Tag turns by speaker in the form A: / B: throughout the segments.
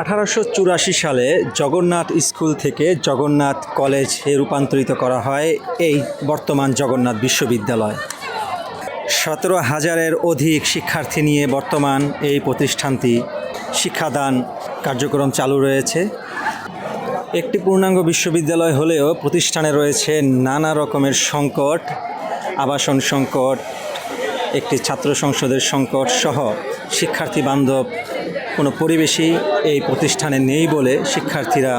A: আঠারোশো চুরাশি সালে জগন্নাথ স্কুল থেকে জগন্নাথ কলেজে রূপান্তরিত করা হয় এই বর্তমান জগন্নাথ বিশ্ববিদ্যালয়। সতেরো হাজারের অধিক শিক্ষার্থী নিয়ে বর্তমান এই প্রতিষ্ঠানটি শিক্ষাদান কার্যক্রম চালু রয়েছে। একটি পূর্ণাঙ্গ বিশ্ববিদ্যালয় হলেও প্রতিষ্ঠানে রয়েছে নানা রকমের সংকট, আবাসন সংকট, একটি ছাত্র সংসদের সংকট সহ শিক্ষার্থী বান্ধব কোনো পরিবেশই এই প্রতিষ্ঠানে নেই বলে শিক্ষার্থীরা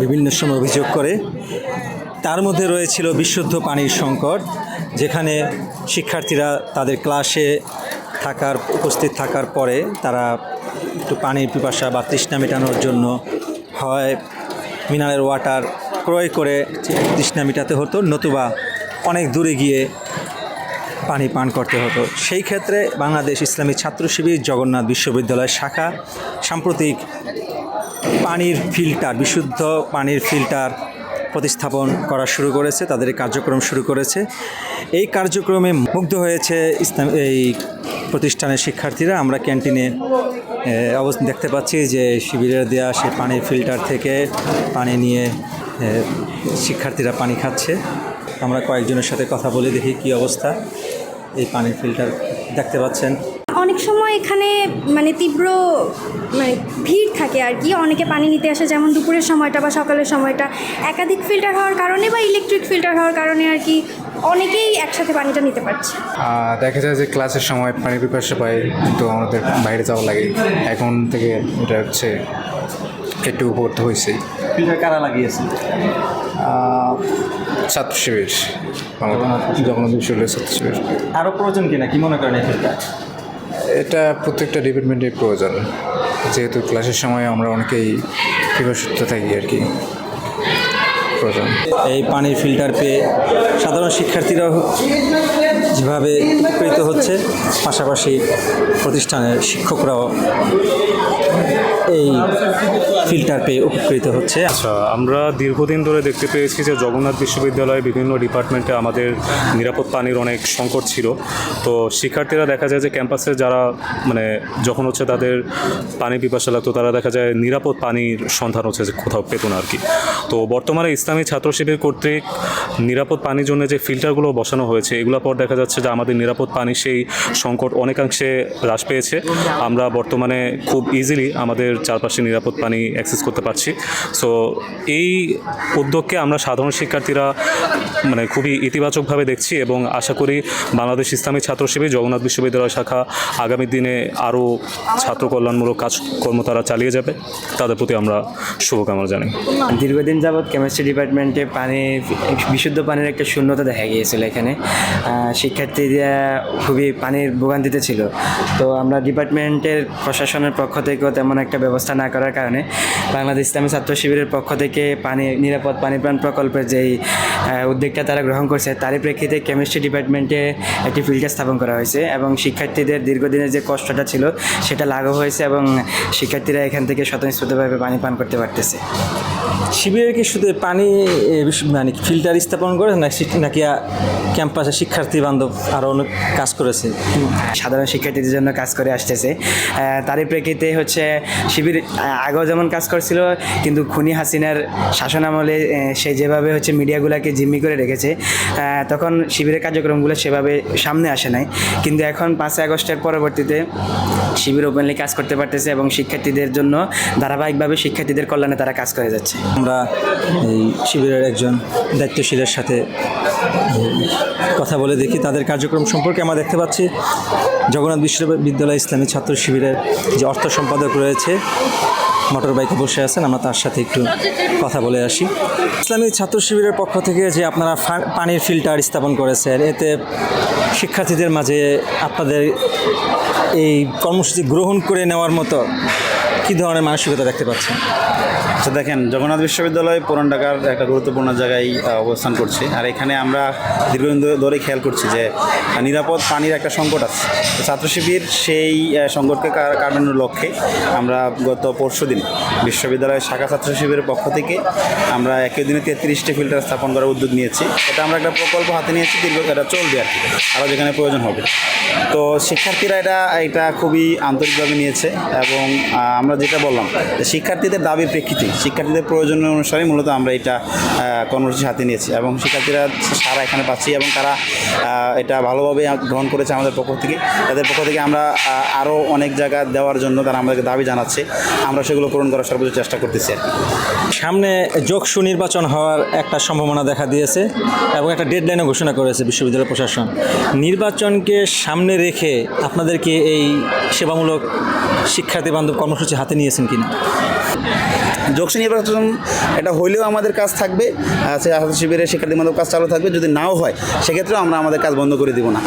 A: বিভিন্ন সময় অভিযোগ করে। তার মধ্যে রয়েছিল বিশুদ্ধ পানির সংকট, যেখানে শিক্ষার্থীরা তাদের ক্লাসে থাকার, উপস্থিত থাকার পরে তারা একটু পানির পিপাসা বা তৃষ্ণা মেটানোর জন্য হয়। মিনারেল ওয়াটার ক্রয় করে তৃষ্ণা মেটাতে হতো, নতুবা অনেক দূরে গিয়ে পানি পান করতে হতো। সেই ক্ষেত্রে বাংলাদেশ ইসলামী ছাত্র শিবির জগন্নাথ বিশ্ববিদ্যালয় শাখা সাম্প্রতিক পানির ফিল্টার, বিশুদ্ধ পানির ফিল্টার প্রতিস্থাপন করা শুরু করেছে, তাদের কার্যক্রম শুরু করেছে। এই কার্যক্রমে মুগ্ধ হয়েছে ইসলাম, এই প্রতিষ্ঠানের শিক্ষার্থীরা। আমরা ক্যান্টিনে অবস্থা দেখতে পাচ্ছি যে শিবিরের দেওয়া সেই পানির ফিল্টার থেকে পানি নিয়ে শিক্ষার্থীরা পানি খাচ্ছে। আমরা কয়েকজনের সাথে কথা বলে দেখি কি অবস্থা। এই পানির ফিল্টার দেখতে পাচ্ছেন।
B: অনেক সময় এখানে মানে তীব্র মানে ভিড় থাকে আর কি। অনেকে পানি নিতে আসে যেমন দুপুরের সময়টা বা সকালের সময়টা। একাধিক ফিল্টার হওয়ার কারণে বা ইলেকট্রিক ফিল্টার হওয়ার কারণে আর কি অনেকেই একসাথে পানিটা নিতে পারছে।
C: দেখা যায় যে ক্লাসের সময় পানি পিপাসা পাই তো আমাদের বাইরে যাওয়া লাগে। এখন থেকে এটা হচ্ছে একটু উপকৃত হয়েছে।
A: ফিল্টার কারা লাগিয়েছে
C: ছাত্র শিবির। বাংলাদেশ জগন্নাথ বিশ্ববিদ্যালয়ের ছাত্র শিবির।
A: আরও প্রয়োজন কিনা কি মনে করেন এই ফিল্টার
C: এটা প্রত্যেকটা ডিপার্টমেন্টের প্রয়োজন। যেহেতু ক্লাসের সময় আমরা অনেকেই পিপাসুত্ব থাকি আর কি। প্রয়োজন।
A: এই পানির ফিল্টার পেয়ে সাধারণ শিক্ষার্থীরাও যেভাবে উপকৃত হচ্ছে পাশাপাশি প্রতিষ্ঠানের শিক্ষকরাও এই ফিল্টার পেয়ে উপকৃত হচ্ছে।
D: আচ্ছা আমরা দীর্ঘদিন ধরে দেখতে পেয়েছি যে জগন্নাথ বিশ্ববিদ্যালয়ে বিভিন্ন ডিপার্টমেন্টে আমাদের নিরাপদ পানির অনেক সংকট ছিল। তো শিক্ষার্থীরা দেখা যায় যে ক্যাম্পাসে যারা মানে যখন হচ্ছে তাদের পানি পিপাসা লাগতো তারা দেখা যায় নিরাপদ পানির সন্ধান হচ্ছে যে কোথাও পেত না আর কি। তো বর্তমানে ইসলামী ছাত্র শিবির কর্তৃক নিরাপদ পানির জন্য যে ফিল্টারগুলো বসানো হয়েছে এগুলো পর দেখা যাচ্ছে যে আমাদের নিরাপদ পানি সেই সংকট অনেকাংশে হ্রাস পেয়েছে। আমরা বর্তমানে খুব ইজিলি আমাদের চারপাশে নিরাপদ পানি অ্যাক্সেস করতে পারছি। সো এই উদ্যোগকে আমরা সাধারণ শিক্ষার্থীরা মানে খুবই ইতিবাচকভাবে দেখছি এবং আশা করি বাংলাদেশ ইসলামী ছাত্র শিবির জগন্নাথ বিশ্ববিদ্যালয় শাখা আগামী দিনে আরও ছাত্র কল্যাণমূলক কাজকর্ম তারা চালিয়ে যাবে। তাদের প্রতি আমরা শুভকামনা জানাই।
E: দীর্ঘদিন যাবৎ কেমিস্ট্রি ডিপার্টমেন্টে পানি বিশুদ্ধ পানির একটা শূন্যতা দেখা গিয়েছিল এখানে। শিক্ষার্থীরা খুবই পানির ভোগান্তিতে ছিল। তো আমরা ডিপার্টমেন্টের প্রশাসনের পক্ষ থেকেও তেমন একটা ব্যবস্থা না করার কারণে বাংলাদেশ ইসলামী ছাত্র শিবিরের পক্ষ থেকে পানি নিরাপদ পানি প্রাণ প্রকল্পের যেই আহ, উদ্যোগটা তারা গ্রহণ করছে তারই প্রেক্ষিতে কেমিস্ট্রি ডিপার্টমেন্টে একটি ফিল্টার স্থাপন করা হয়েছে এবং শিক্ষার্থীদের দীর্ঘদিনের যে কষ্টটা ছিল সেটা লাঘব হয়েছে এবং শিক্ষার্থীরা এখান থেকে স্বতঃস্ফূর্তভাবে পানি পান করতে পারতেছে।
A: শিবিরে কি শুধু পানি মানে ফিল্টার স্থাপন করে নাকি ক্যাম্পাসে শিক্ষার্থী বান্ধব আরও অনেক কাজ করেছে?
E: সাধারণ শিক্ষার্থীদের জন্য কাজ করে আসতেছে। তারই প্রেক্ষিতে হচ্ছে শিবির আগেও যেমন কাজ করছিল কিন্তু খুনি হাসিনার শাসন আমলে সে যেভাবে হচ্ছে মিডিয়াগুলোকে জিম্মি করে রেখেছে। তখন শিবিরের কার্যক্রমগুলো সেভাবে সামনে আসে নাই। কিন্তু এখন পাঁচই আগস্টের পরবর্তীতে শিবির ওপেনলি কাজ করতে পারতেছে এবং শিক্ষার্থীদের জন্য ধারাবাহিকভাবে শিক্ষার্থীদের কল্যাণে তারা কাজ করে যাচ্ছে।
A: আমরা এই শিবিরের একজন দায়িত্বশীলের সাথে কথা বলে দেখি তাদের কার্যক্রম সম্পর্কে আমরা দেখতে পাচ্ছি। জগন্নাথ বিশ্ববিদ্যালয় ইসলামী ছাত্র শিবিরের যে অর্থ সম্পাদক রয়েছে মোটর বাইকে বসে আছেন, আমরা তার সাথে একটু কথা বলে আসি। ইসলামী ছাত্র শিবিরের পক্ষ থেকে যে আপনারা পানির ফিল্টার স্থাপন করেছেন, এতে শিক্ষার্থীদের মাঝে আপনাদের এই কর্মসূচি গ্রহণ করে নেওয়ার মতো কী ধরনের মানসিকতা দেখতে পাচ্ছেন?
F: আচ্ছা দেখেন, জগন্নাথ বিশ্ববিদ্যালয় পুরান ঢাকার একটা গুরুত্বপূর্ণ জায়গায় অবস্থান করছে। আর এখানে আমরা দীর্ঘদিন ধরে- খেয়াল করছি যে নিরাপদ পানির একটা সংকট আছে। ছাত্র শিবির সেই সংকটকে কাটানোর লক্ষ্যে আমরা গত পরশু দিন বিশ্ববিদ্যালয়ের শাখা ছাত্র শিবিরের পক্ষ থেকে আমরা একই দিনে তেত্রিশটি ফিল্টার স্থাপন করার উদ্যোগ নিয়েছি। এটা আমরা একটা প্রকল্প হাতে নিয়েছি, দীর্ঘ এটা চলবে আর কি, আরও যেখানে প্রয়োজন হবে। তো শিক্ষার্থীরা এটা এটা খুবই আন্তরিকভাবে নিয়েছে এবং আমরা যেটা বললাম শিক্ষার্থীদের দাবির প্রেক্ষিতে শিক্ষার্থীদের প্রয়োজন অনুসারে মূলত আমরা এটা আহ, কর্মসূচি হাতে নিয়েছি এবং শিক্ষার্থীরা সারা এখানে পাচ্ছি এবং তারা এটা ভালোভাবে গ্রহণ করেছে আমাদের পক্ষ থেকে। তাদের পক্ষ থেকে আমরা আরও অনেক জায়গা দেওয়ার জন্য তারা আমাদেরকে দাবি জানাচ্ছে। আমরা সেগুলো পূরণ করার সর্বোচ্চ চেষ্টা করতেছি আর
A: সামনে যোগসু নির্বাচন হওয়ার একটা সম্ভাবনা দেখা দিয়েছে এবং একটা ডেডলাইনও ঘোষণা করেছে বিশ্ববিদ্যালয় প্রশাসন। নির্বাচনকে সামনে রেখে আপনাদেরকে এই সেবামূলক শিক্ষার্থী বান্ধব কর্মসূচি হাতে নিয়েছেন কিনা?
F: যোগসী নির্বাচন এটা হইলেও আমাদের কাজ থাকবে সেই আহত শিবিরের শিক্ষার্থী মানব কাজ চালু থাকবে, যদি নাও হয়, সেক্ষেত্রেও আমরা আমাদের কাজ বন্ধ করে দিব না।